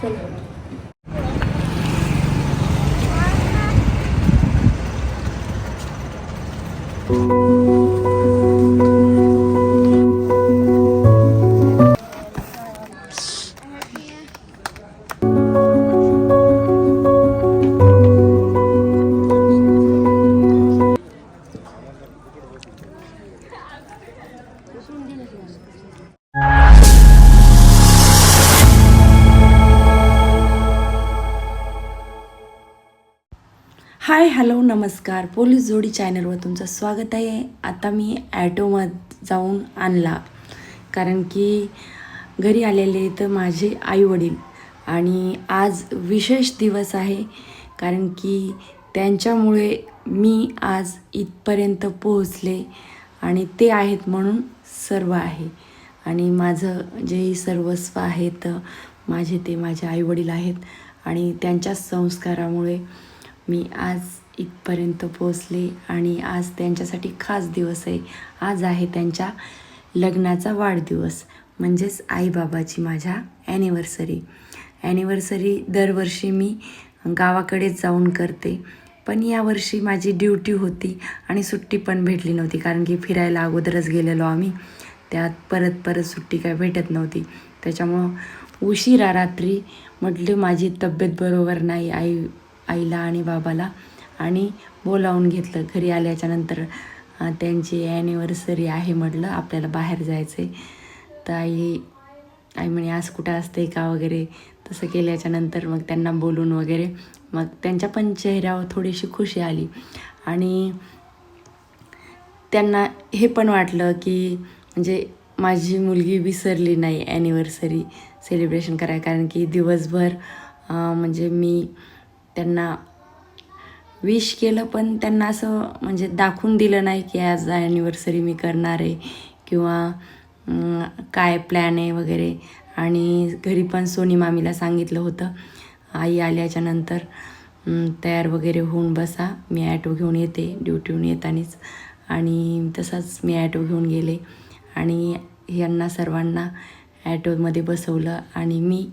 thank you hi hello नमस्कार. Police जोडी चॅनलवर तुमचं स्वागत आहे. आता मी ॲटोमात जाऊन आणला. कारण की घरी आलेले तर माझे आईवडील. आणि आज विशेष दिवस आहे. कारण की त्यांच्यामुळे मी आज इथपर्यंत पोहोचले. आणि ते आहेत म्हणून सर्व आहे. आणि माझं जे सर्वस्व आहे तर माझे ते माझे आईवडील आहेत. आणि त्यांच्या संस्कारामुळे मी आज इथपर्यंत पोचले आणि आज त्यांच्यासाठी खास दिवस आहे. आज आहे त्यांच्या लग्नाचा वाढदिवस म्हणजेच आईबाबाची माझ्या ॲनिव्हर्सरी ॲनिव्हर्सरी दरवर्षी मी गावाकडेच जाऊन करते. पण यावर्षी माझी ड्युटी होती आणि सुट्टी पण भेटली नव्हती कारण की फिरायला अगोदरच गेलेलो आम्ही. त्यात परत परत सुट्टी काय भेटत नव्हती. त्याच्यामुळं उशिरा रात्री म्हटली माझी तब्येत बरोबर नाही आई आईला आणि बाबाला आणि बोलावून घेतलं. घरी आल्याच्यानंतर त्यांची ॲनिव्हर्सरी आहे म्हटलं आपल्याला बाहेर जायचं आहे तर आई आई म्हणे आज कुठं असते का? वगैरे तसं केल्याच्यानंतर मग त्यांना बोलून वगैरे मग त्यांच्या पण चेहऱ्यावर थोडीशी खुशी आली. आणि त्यांना हे पण वाटलं की म्हणजे माझी मुलगी विसरली नाही ॲनिव्हर्सरी सेलिब्रेशन करायला. कारण की दिवसभर म्हणजे मी त्यांना विश केलं पण त्यांना असं म्हणजे दाखवून दिलं नाही की आज ॲनिव्हर्सरी मी करणार आहे किंवा काय प्लॅन आहे वगैरे. आणि घरी पण सोनी मामीला सांगितलं होतं आई आल्याच्यानंतर तयार वगैरे होऊन बसा. मी ॲटो घेऊन येते ड्युटीहून येतानीच. आणि तसाच मी ॲटो घेऊन गेले. आणि यांना सर्वांना ॲटोमध्ये बसवलं. आणि मी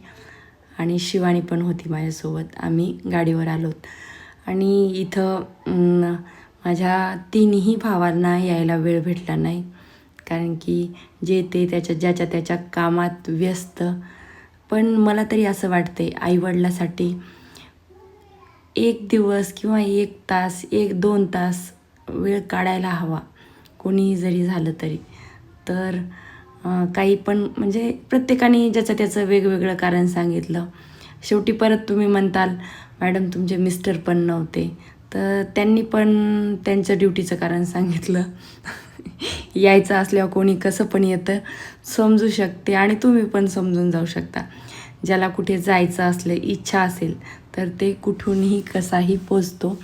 आणि शिवानी पण होती माझ्यासोबत. आम्ही गाडीवर आलोत. आणि इथं माझ्या तिन्ही भावांना यायला वेळ भेटला नाही. कारण की जे ते त्याच्या ज्याच्या त्याच्या कामात व्यस्त. पण मला तरी असं वाटते आईवडिलासाठी एक दिवस किंवा एक तास एक दोन तास वेळ काढायला हवा. कोणीही जरी झालं तरी. तर काही पण म्हणजे प्रत्येकाने ज्याचं त्याचं वेगवेगळं कारण सांगितलं. शेवटी परत तुम्ही म्हणताल मॅडम तुमचे मिस्टर पण नव्हते. तर त्यांनी पण त्यांचं ड्युटीचं कारण सांगितलं. यायचं असल्यावर कोणी कसं पण येतं समजू शकते आणि तुम्ही पण समजून जाऊ शकता. ज्याला कुठे जायचं असलं इच्छा असेल तर ते कुठूनही कसाही पोचतो.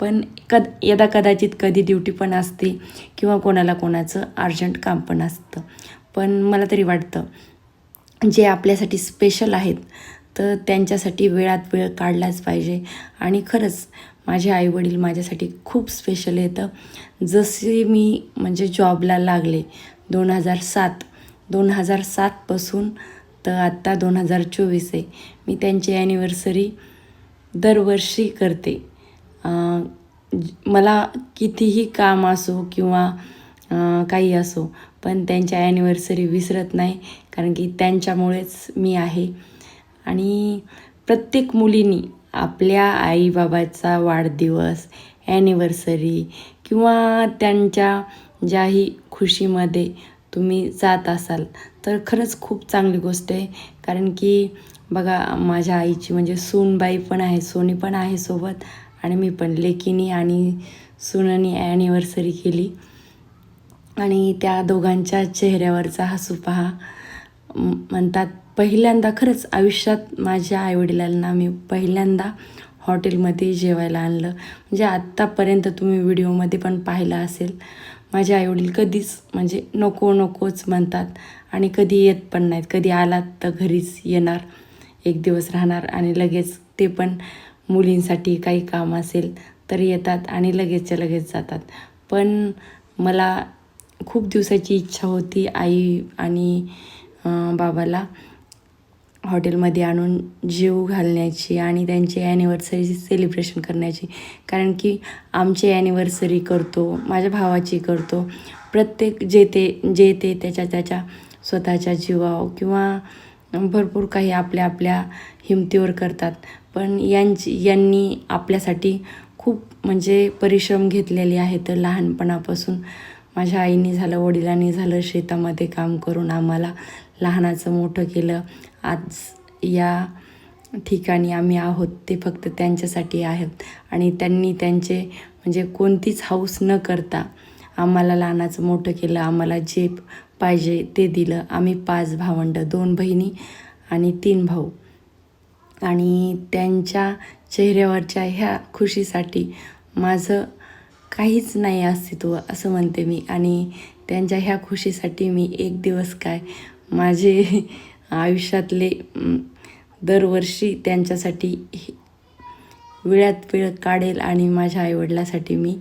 पण कद यदा कदाचित कधी ड्युटी पण असते किंवा कोणाला कोणाचं अर्जंट काम पण असतं. पण मला तरी वाटतं जे आपल्यासाठी स्पेशल आहेत तर त्यांच्यासाठी वेळात वेळ काढलाच पाहिजे. आणि खरंच माझे आईवडील माझ्यासाठी खूप स्पेशल येतं जसे मी म्हणजे जॉबला लागले दोन हजार सात दोन हजार सातपासून तर आत्ता दोन हजार चोवीस आहे. मी त्यांची ॲनिव्हर्सरी दरवर्षी करते. मला कितीही काम असो किंवा काही असो पण त्यांच्या ॲनिव्हर्सरी विसरत नाही. कारण की त्यांच्यामुळेच मी आहे. आणि प्रत्येक मुलीनी आपल्या आईबाबाचा वाढदिवस ॲनिव्हर्सरी किंवा त्यांच्या ज्याही खुशीमध्ये तुम्ही जात असाल तर खरंच खूप चांगली गोष्ट आहे. कारण की बघा माझ्या आईची म्हणजे सूनबाई पण आहे सोनी पण आहे सोबत आणि मी पण लेकीनी आणि सुनानी ॲनिव्हर्सरी केली. आणि त्या दोघांच्या चेहऱ्यावरचा हसू पहा म्हणतात पहिल्यांदा खरंच आयुष्यात माझ्या आईवडिलांना मी पहिल्यांदा हॉटेलमध्ये जेवायला आणलं. म्हणजे आत्तापर्यंत तुम्ही व्हिडिओमध्ये पण पाहिलं असेल. माझे आईवडील कधीच म्हणजे नको नकोच म्हणतात आणि कधी येत पण नाहीत. कधी आलात तर घरीच येणार एक दिवस राहणार आणि लगेच ते पण मुलींसाठी काही काम असेल तर येतात आणि लगेचच्या लगेच जातात. पण मला खूप दिवसाची इच्छा होती आई आणि बाबाला. हॉटेलमध्ये आणून जीव घालण्याची आणि त्यांची ॲनिव्हर्सरी सेलिब्रेशन करण्याची. कारण की आमची ॲनिव्हर्सरी करतो माझ्या भावाची करतो. प्रत्येक जे ते जे ते त्याच्या त्याच्या स्वतःच्या जीवाव किंवा भरपूर काही आपल्या आपल्या हिमतीवर करतात. पण यांची यांनी आपल्यासाठी खूप म्हणजे परिश्रम घेतलेले आहेत लहानपणापासून. माझ्या आईने झालं वडिलांनी झालं शेतामध्ये काम करून आम्हाला लहानाचं मोठं केलं. आज या ठिकाणी आम्ही आहोत ते फक्त त्यांच्यासाठी आहेत. आणि त्यांनी त्यांचे म्हणजे कोणतीच हौस न करता आम्हाला लहानाचं मोठं केलं आम्हाला जे पाहिजे ते दिलं. आम्ही पाच भावंड दोन बहिणी आणि तीन भाऊ. आणि त्यांच्या चेहऱ्यावरच्या ह्या खुशीसाठी माझं काहीच नाही अस्तित्व असं म्हणते मी. आणि त्यांच्या ह्या खुशीसाठी मी एक दिवस काय माझे आयुष्यातले दरवर्षी त्यांच्यासाठी हे- वेळात वेळ काढेल आणि माझ्या आईवडिलासाठी मी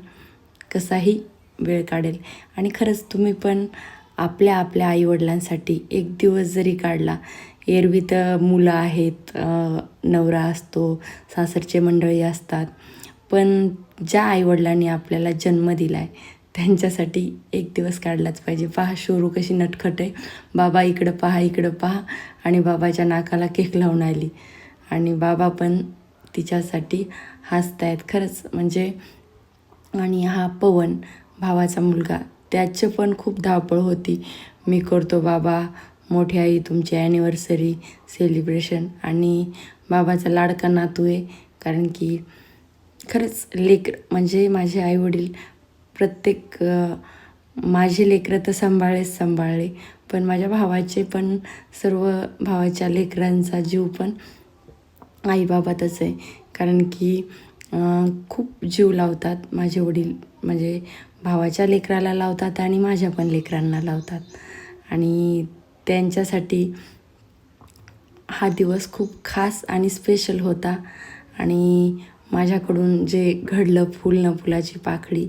कसाही वेळ काढेल. आणि खरंच तुम्ही पण आपल्या आपल्या आईवडिलांसाठी एक दिवस जरी काढला एरवी तर मुलं आहेत नवरा असतो सासरचे मंडळी असतात पण ज्या आईवडिलांनी आपल्याला जन्म दिला आहे त्यांच्यासाठी एक दिवस काढलाच पाहिजे. पहा शोरू कशी नटखट आहे. बाबा इकडं पहा इकडं पहा. आणि बाबाच्या नाकाला केक लावून आली. आणि बाबा पण तिच्यासाठी हसतायत. खरंच म्हणजे आणि हा पवन भावाचा मुलगा त्याचं पण खूप धावपळ होती. मी करतो बाबा मोठी आई तुमची ॲनिव्हर्सरी सेलिब्रेशन आणि बाबाचा लाडका नातू आहे. कारण की खरंच लेकर म्हणजे माझे आईवडील प्रत्येक माझे लेकरं तर सांभाळेच सांभाळले पण माझ्या भावाचे पण सर्व भावाच्या लेकरांचा जीव पण आईबाबातच आहे. कारण की खूप जीव लावतात माझे वडील म्हणजे भावाच्या लेकराला लावतात आणि माझ्या पण लेकरांना लावतात. आणि त्यांच्यासाठी हा दिवस खूप खास आणि स्पेशल होता. आणि माझ्याकडून जे घडलं फुल न फुलाची पाकळी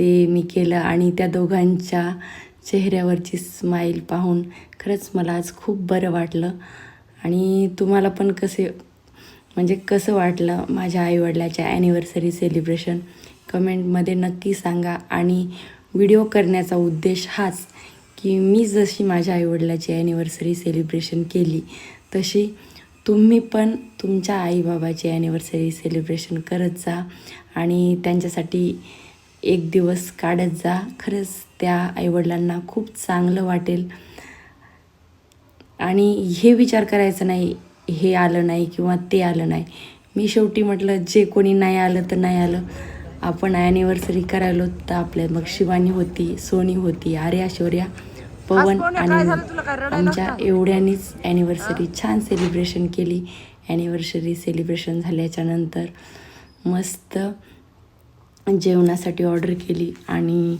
ते मी केलं आणि त्या दोघांच्या चेहऱ्यावरची स्माईल पाहून खरंच मला आज खूप बरं वाटलं. आणि तुम्हाला पण कसे म्हणजे कसं वाटलं माझ्या आईवडिलाच्या ॲनिव्हर्सरी सेलिब्रेशन कमेंटमध्ये नक्की सांगा. आणि व्हिडिओ करण्याचा उद्देश हाच की मी जशी माझ्या आईवडिलाची ॲनिव्हर्सरी सेलिब्रेशन केली तशी तुम्ही पण तुमच्या आईबाबाची ॲनिव्हर्सरी सेलिब्रेशन करत जा आणि त्यांच्यासाठी एक दिवस काढत जा. खरंच त्या आईवडिलांना खूप चांगलं वाटेल. आणि हे विचार करायचं नाही हे आलं नाही किंवा ते आलं नाही. मी शेवटी म्हटलं जे कोणी नाही आलं तर नाही आलं. आपण ॲनिव्हर्सरी करायलो तर आपल्या मग शिवानी होती सोनी होती आर्या शौर्या पवन आणि. आमच्या एवढ्यानीच ॲनिव्हर्सरी छान सेलिब्रेशन केली. ॲनिव्हर्सरी सेलिब्रेशन झाल्याच्यानंतर मस्त जेवणासाठी ऑर्डर केली आणि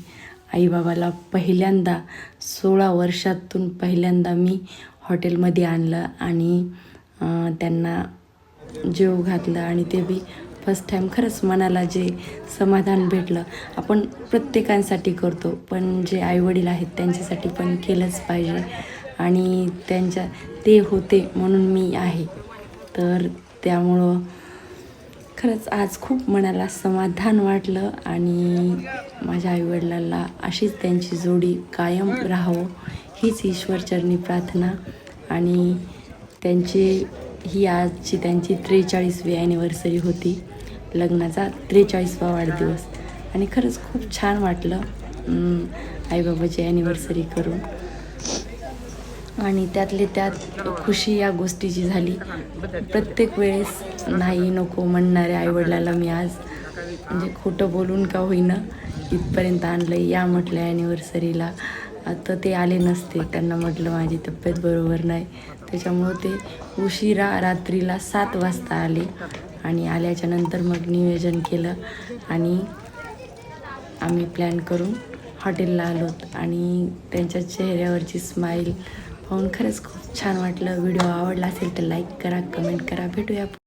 आईबाबाला पहिल्यांदा सोळा वर्षातून पहिल्यांदा मी हॉटेलमध्ये आणलं आणि त्यांना जेव घातलं आणि ते बी फर्स्ट टाईम खरंच मनाला जे समाधान भेटलं. आपण प्रत्येकांसाठी करतो पण जे आईवडील आहेत त्यांच्यासाठी पण केलंच पाहिजे आणि त्यांच्या ते होते म्हणून मी आहे. तर त्यामुळं खरंच आज खूप मनाला समाधान वाटलं आणि माझ्या आईवडिलांना अशीच त्यांची जोडी कायम राहावं हीच ईश्वरचरणी प्रार्थना. आणि त्यांची ही आजची त्यांची त्रेचाळीसवी ॲनिव्हर्सरी होती. लग्नाचा त्रेचाळीसवा वाढदिवस. आणि खरंच खूप छान वाटलं आईबाबाची ॲनिव्हर्सरी करून. आणि त्यातले त्यात खुशी या गोष्टीची झाली. प्रत्येक वेळेस नाही नको म्हणणाऱ्या आईवडिलाला मी आज म्हणजे खोटं बोलून का होईना इथपर्यंत आणलं या म्हटलं ॲनिव्हर्सरीला तर ते आले नसते. त्यांना म्हटलं माझी तब्येत बरोबर नाही. त्याच्यामुळं ते उशिरा रात्रीला सात वाजता आले आणि आल्याच्यानंतर मग नियोजन केलं आणि आम्ही प्लॅन करून हॉटेलला आलोत. आणि त्यांच्या चेहऱ्यावरची स्माईल पाहून खरंच खूप छान वाटलं. व्हिडिओ आवडला असेल तर लाईक करा कमेंट करा. भेटूया